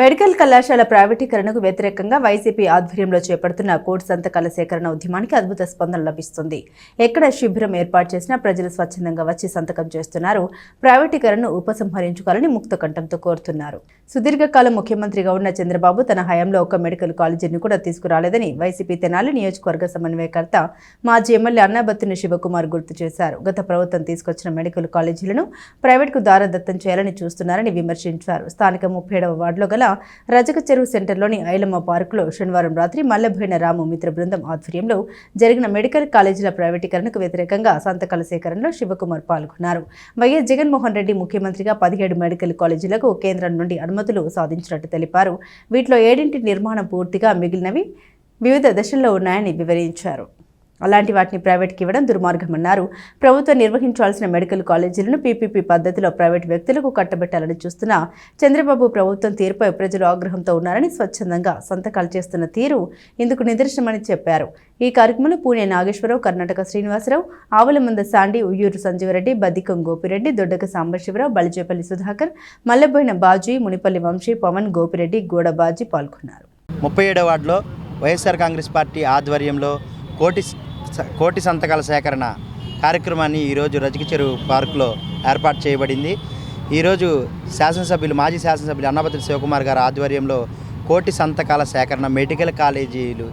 Medical కళాశాల ప్రైవేటీకరణకు వ్యతిరేకంగా వైసీపీ ఆధ్వర్యంలో చేపడుతున్న కోటి సంతకాల సేకరణ ఉద్యమానికి అద్భుత స్పందన లభిస్తుంది. ఎక్కడ శిబిరం ఏర్పాటు చేసినా ప్రజలు స్వచ్ఛందంగా వచ్చి సంతకం చేస్తున్నారు. ప్రైవేటీకరణను ఉపసంహరించుకోవాలని ముక్త కంఠంతో కోరుతున్నారు. సుదీర్ఘకాలం ముఖ్యమంత్రిగా ఉన్న చంద్రబాబు తన హయాంలో ఒక మెడికల్ కాలేజీని కూడా తీసుకురాలేదని వైసీపీ తెనాలి నియోజకవర్గ సమన్వయకర్త మాజీ ఎమ్మెల్యే అన్నాబత్తుని శివకుమార్ గుర్తు చేశారు. గత ప్రభుత్వం తీసుకొచ్చిన మెడికల్ కాలేజీలను ప్రైవేట్కు దారదత్తం చేయాలని చూస్తున్నారని విమర్శించారు. స్థానిక ముప్పై ఏడవ వార్డులో గల రజక చెరువు సెంటర్లోని ఐలమ్మ పార్కులో శనివారం రాత్రి మల్లభైన రాము మిత్ర బృందం ఆధ్వర్యంలో జరిగిన మెడికల్ కాలేజీల ప్రైవేటీకరణకు వ్యతిరేకంగా సంతకాల సేకరణలో శివకుమార్ పాల్గొన్నారు. వైఎస్ జగన్మోహన్ రెడ్డి ముఖ్యమంత్రిగా పదిహేడు మెడికల్ కాలేజీలకు కేంద్రం నుండి అనుమతులు సాధించినట్టు తెలిపారు. వీటిలో ఏడింటి నిర్మాణం పూర్తిగా మిగిలినవి వివిధ దశల్లో ఉన్నాయని వివరించారు. అలాంటి వాటిని ప్రైవేట్కి ఇవ్వడం దుర్మార్గమన్నారు. ప్రభుత్వం నిర్వహించాల్సిన మెడికల్ కాలేజీలను పీపీపీ పద్ధతిలో ప్రైవేట్ వ్యక్తులకు కట్టబెట్టాలని చూస్తున్న చంద్రబాబు ప్రభుత్వం తీరుపై ప్రజలు ఆగ్రహంతో ఉన్నారని స్వచ్ఛందంగా సంతకాలు చేస్తున్న తీరు ఇందుకు నిదర్శనమని చెప్పారు. ఈ కార్యక్రమంలో పూణె నాగేశ్వరరావు కర్ణాటక శ్రీనివాసరావు ఆవులమంద సాండి ఉయ్యూరు సంజీవరెడ్డి బద్దికం గోపిరెడ్డి దొడ్డక సాంబశివరావు బలిజేపల్లి సుధాకర్ మల్లెబోయిన బాజీ మునిపల్లి వంశీ పవన్ గోపిరెడ్డి గూడ బాజీ పాల్గొన్నారు. ముప్పై ఏడవ వార్డులో వైఎస్ఆర్ కాంగ్రెస్ పార్టీ ఆధ్వర్యంలో కోటి కోటి సంతకాల సేకరణ కార్యక్రమాన్ని ఈరోజు రజక చెరువు పార్కులో ఏర్పాటు చేయబడింది. ఈరోజు శాసనసభ్యులు మాజీ శాసనసభ్యులు అన్నపతి శివకుమార్ గారి ఆధ్వర్యంలో కోటి సంతకాల సేకరణ మెడికల్ కాలేజీలు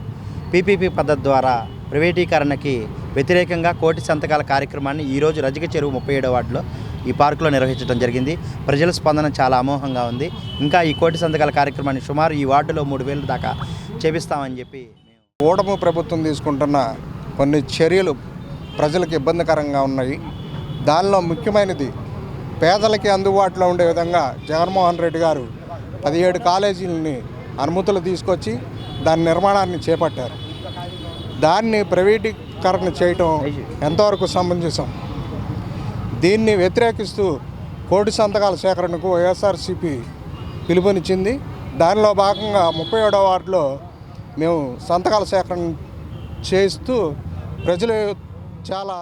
పీపీపీ పద్ధతి ద్వారా ప్రైవేటీకరణకి వ్యతిరేకంగా కోటి సంతకాల కార్యక్రమాన్ని ఈరోజు రజక చెరువు ముప్పై ఏడో వార్డులో ఈ పార్కులో నిర్వహించడం జరిగింది. ప్రజల స్పందన చాలా అమోఘంగా ఉంది. ఇంకా ఈ కోటి సంతకాల కార్యక్రమాన్ని సుమారు ఈ వార్డులో మూడు వేల దాకా చేపిస్తామని చెప్పి మేము కూటమి ప్రభుత్వం తీసుకుంటున్న కొన్ని చర్యలు ప్రజలకు ఇబ్బందికరంగా ఉన్నాయి. దానిలో ముఖ్యమైనది పేదలకి అందుబాటులో ఉండే విధంగా జగన్మోహన్ రెడ్డి గారు పదిహేడు కాలేజీలని అనుమతులు తీసుకొచ్చి దాని నిర్మాణాన్ని చేపట్టారు. దాన్ని ప్రైవేటీకరణ చేయటం ఎంతవరకు సమంజసం? దీన్ని వ్యతిరేకిస్తూ కోటి సంతకాల సేకరణకు వైఎస్ఆర్సీపీ పిలుపునిచ్చింది. దానిలో భాగంగా ముప్పై ఏడో వార్డులో మేము సంతకాల సేకరణ చేస్తూ ప్రజలు చాలా